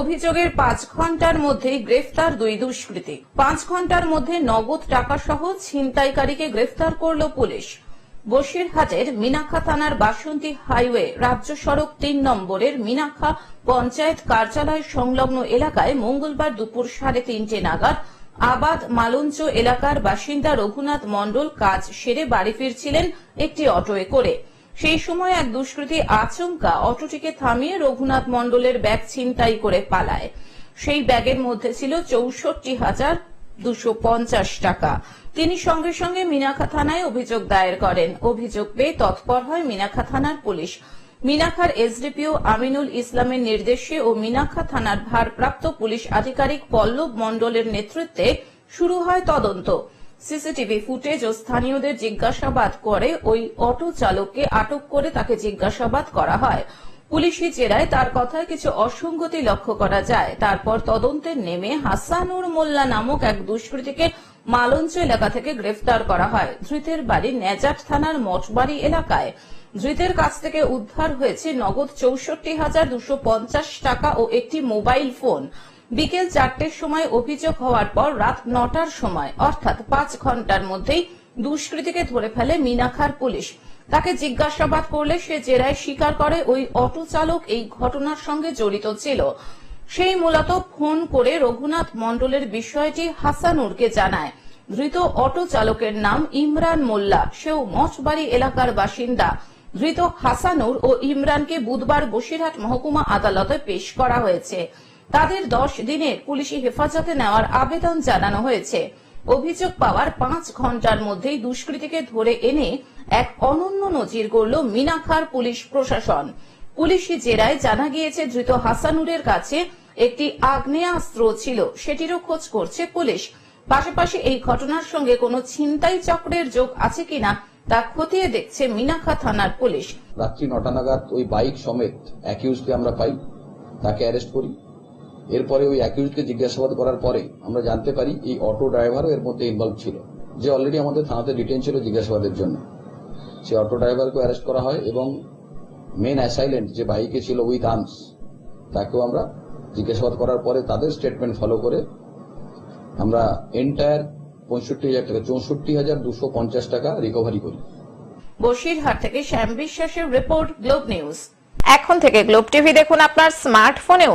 অভিযোগের পাঁচ ঘণ্টার মধ্যেই গ্রেফতার দুই দুষ্কৃতী। পাঁচ ঘণ্টার মধ্যে নগদ টাকা সহ ছিনতাইকারীকে গ্রেফতার করল পুলিশ। বসিরহাটের মিনাখা থানার বাসন্তী হাইওয়ে রাজ্য সড়ক তিন নম্বরের মিনাখা পঞ্চায়েত কার্যালয় সংলগ্ন এলাকায় মঙ্গলবার দুপুর সাড়ে তিনটে নাগাদ আবাদ মালঞ্চ এলাকার বাসিন্দা রঘুনাথ মণ্ডল কাজ সেরে বাড়ি ফিরছিলেন একটি অটোয়ে করে। সেই সময় এক দুষ্কৃতী আচমকা অটোটিকে থামিয়ে রঘুনাথ মণ্ডলের ব্যাগ ছিনতাই করে পালায়। সেই ব্যাগের মধ্যে ছিল চৌষট্টি হাজার দুশো টাকা। তিনি সঙ্গে সঙ্গে মিনাখা থানায় অভিযোগ দায়ের করেন। অভিযোগ পেয়ে তৎপর হয় মিনাখা থানার পুলিশ। মিনাখার এসডিপিও আমিনুল ইসলামের নির্দেশে ও মিনাখা থানার ভারপ্রাপ্ত পুলিশ আধিকারিক পল্লব মণ্ডলের নেতৃত্বে শুরু হয় তদন্ত। সিসিটিভি ফুটেজ ও স্থানীয়দের জিজ্ঞাসাবাদ করে ওই অটো চালককে আটক করে তাকে জিজ্ঞাসাবাদ করা হয়। পুলিশি জেরায় তার কথায় কিছু অসঙ্গতি লক্ষ্য করা যায়। তারপর তদন্তে নেমে হাসানুর মোল্লা নামক এক দুষ্কৃতীকে মালঞ্চ এলাকা থেকে গ্রেফতার করা হয়। ধৃতের বাড়ি নেজাট থানার মঠবাড়ি এলাকায়। ধৃতের কাছ থেকে উদ্ধার হয়েছে নগদ চৌষট্টি হাজার দুশো পঞ্চাশ টাকা ও একটি মোবাইল ফোন। বিকেল চারটের সময় অভিযোগ হওয়ার পর রাত নটার সময়, অর্থাৎ পাঁচ ঘণ্টার মধ্যেই দুষ্কৃতীকে ধরে ফেলে মিনাখার পুলিশ। তাকে জিজ্ঞাসাবাদ করলে সে জেরায় স্বীকার করে ওই অটো চালক এই ঘটনার সঙ্গে জড়িত ছিল। সেই মূলত ফোন করে রঘুনাথ মণ্ডলের বিষয়টি হাসানুরকে জানায়। ধৃত অটো চালকের নাম ইমরান মোল্লা। সেও মঠবাড়ি এলাকার বাসিন্দা। ধৃত হাসানুর ও ইমরানকে বুধবার বসিরহাট মহকুমা আদালতে পেশ করা হয়েছে। তাদের দশ দিনের পুলিশি হেফাজতে নেওয়ার আবেদন জানানো হয়েছে। অভিযোগ পাওয়ার পাঁচ ঘণ্টার মধ্যেই দুষ্কৃতীকে ধরে এনে এক অনন্য নজির গড়ল মিনাখার পুলিশ প্রশাসন। পুলিশি জেরায় জানা গিয়েছে, ধৃত হাসানুরের কাছে একটি আগ্নেয়াস্ত্র ছিল। সেটিরও খোঁজ করছে পুলিশ। পাশাপাশি এই ঘটনার সঙ্গে কোনো ছিনতাই চক্রের যোগ আছে কিনা তা খতিয়ে দেখছে মিনাখা থানার পুলিশ। রাত্রি নটা নাগাদ ওই বাইক সমেত অ্যাকিউজকে আমরা পাই, তাকে অ্যারেস্ট করি। এরপরে ওই অ্যাকিউজকে জিজ্ঞাসাবাদ করার পরে আমরা জানতে পারি এই অটো ড্রাইভারও এর মধ্যে ইনভলভ ছিল, যে অলরেডি আমাদের থানাতে ডিটেন ছিল জিজ্ঞাসাবাদের জন্য। সেই অটো ড্রাইভারকে অ্যারেস্ট করা হয় এবং মেন অ্যাসাইলেন্ট যে বাইকে ছিল উইথ আর্মস তাকেও আমরা জিজ্ঞাসাবাদ করার পরে তাদের স্টেটমেন্ট ফলো করে আমরা এন্টায়ার পঁয়ষট্টি হাজার টাকা চৌষট্টি হাজার দুশো পঞ্চাশ টাকা রিকভারি করি। বসিরহাট থেকে শ্যাম বিশ্বাসের রিপোর্ট গ্লোব নিউজ এখন থেকে গ্লোব টিভি দেখুন আপনার স্মার্টফোনেও